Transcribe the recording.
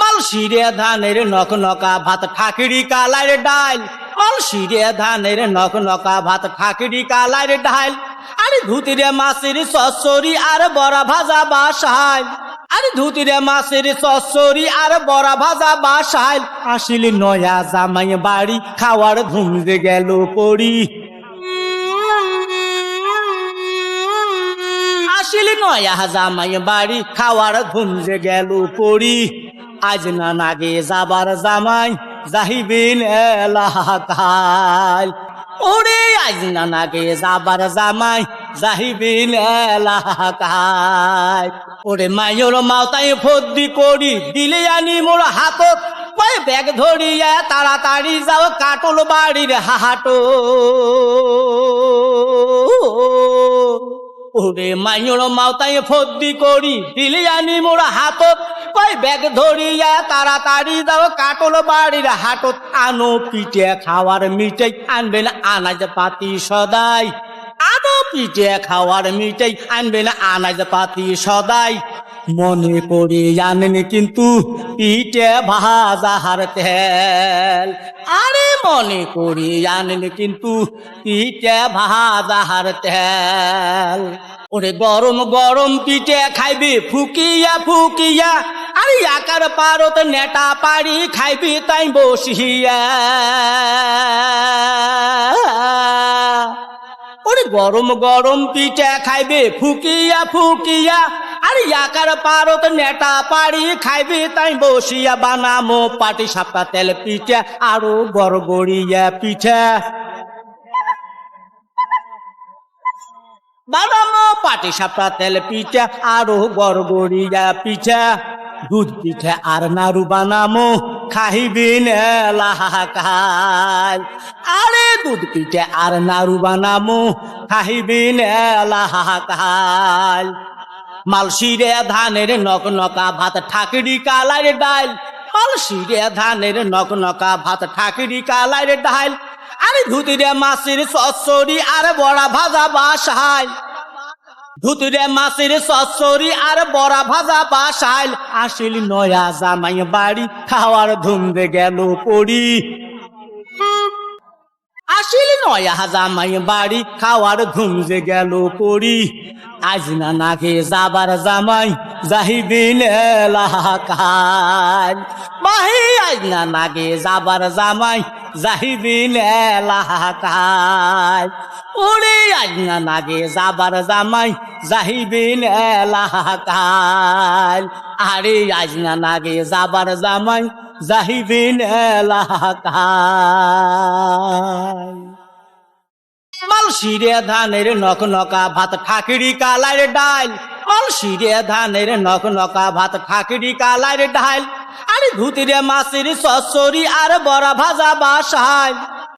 মালসিরে ধানের নক নকা ভাত ঠাকিরি কালার ডাল। মালসিরে ধানের নক নকা ভাত ঠাকিরি কালার ডাল। আরে ধুতিরে মাছের সসরি আর বড়া ভাজা বাসাল। আরে ধুতিরে মাছের সসরি আর বড়া ভাজা বাসাল। আসিল নয়া জামাই বাড়ি, খাওয়ার ধুমতে গেল পড়ি। আসিল নয়া জামাই বাড়ি, খাওয়ার ধুমজে গেল পড়ি। আজ না নাগে যাবার জামাই যাহিবিন এলাকাল ওরে, আজ না নাগে যাবার জামাই যাহিবিন এলাকাল ওরে মাইয়র মাওতাই ফদ্দি করি দিলে আনি মোর হাতত। কয় ব্যাগ ধরিয়া তাড়াতাড়ি যাও কাটল বাড়ির হাহাটো ওরে মাইয়র মাওতাই ফদ্দি করি দিলে আনি মোর হাতত। কয়, ব্যাগ ধরিয়া তাড়াতাড়ি দাও কাটল বাড়ির হাটত আনো, পিঠে খাওয়ার মিঠাই আনবেন আনাজ পাতি সদাই। আনো, পিঠে খাওয়ার মিঠাই আনবেন আনাজ পাতি সদাই। মনে করে জানেন কিন্তু পিঠে ভাজাহার তেল। আরে, মনে করি জানেন কিন্তু পিঠে ভাজাহার তেল। ওরে গরম গরম পিঠে খাইবি, ফুকিয়া ফুকিয়া আরে আকার পারত নেটা পারি খাইবি তাই বসিয়া। ওরে গরম গরম পিঠে খাইবে, ফুকিয়া ফুকিয়া। আর ইয়াকার পারত নেটা পারি খাইবে তাই বসিয়া, বানামো পাটি সাপটা তেল পিঠা, আরও গড়গড়িয়া পিঠা। বানামো পাটি সাপটা তেল পিঠা, আরও গড়গড়িয়া পিঠা। দুধ পিঠে আর নাড়ু বানামো এলাকাল আরে দুধ পিঠে আর নাড়ু বানামো এলাকাল মালসিরে ধানের নক নকা ভাত ঠাকরি কালার ডাল। মালসিরে ধানের নক নকা ভাত ঠাকরি কালার ডাল। আরে ধুতিরে মাছের সসরি আর বড়া ভাজা বাসায়। ধুতুরে মাছের সসরি আর বড়া ভাজা বাসাইল। আসিল নয়া জামাই বাড়ি, খাওয়ার ধুমদে গেল পড়ি। আসিল নয়া জামাই বাড়ি, খাওয়ার ধুমজে গেল পড়ি। আজ না নাগে যাবার জামাই যাহিবিন এলাকাল মাহি আজ না যাবার জামাই যাহিবিন এলাকাল ওরে আজ না নাগে যাবার জামাই যাহিবিন এলাকাল আরে আজ না নাগে যাবার জামাই যাহিবিন এলাকাল মালসিরে ধানের নখ নকা ভাত ঠাকুরি কালার ডাল। অলসিরে ধানের নখ নকা ভাত ঠাকুরি কালার ডাল। আরে ধুতিরে মাছের সসরি আর বড়া ভাজা বাসায়।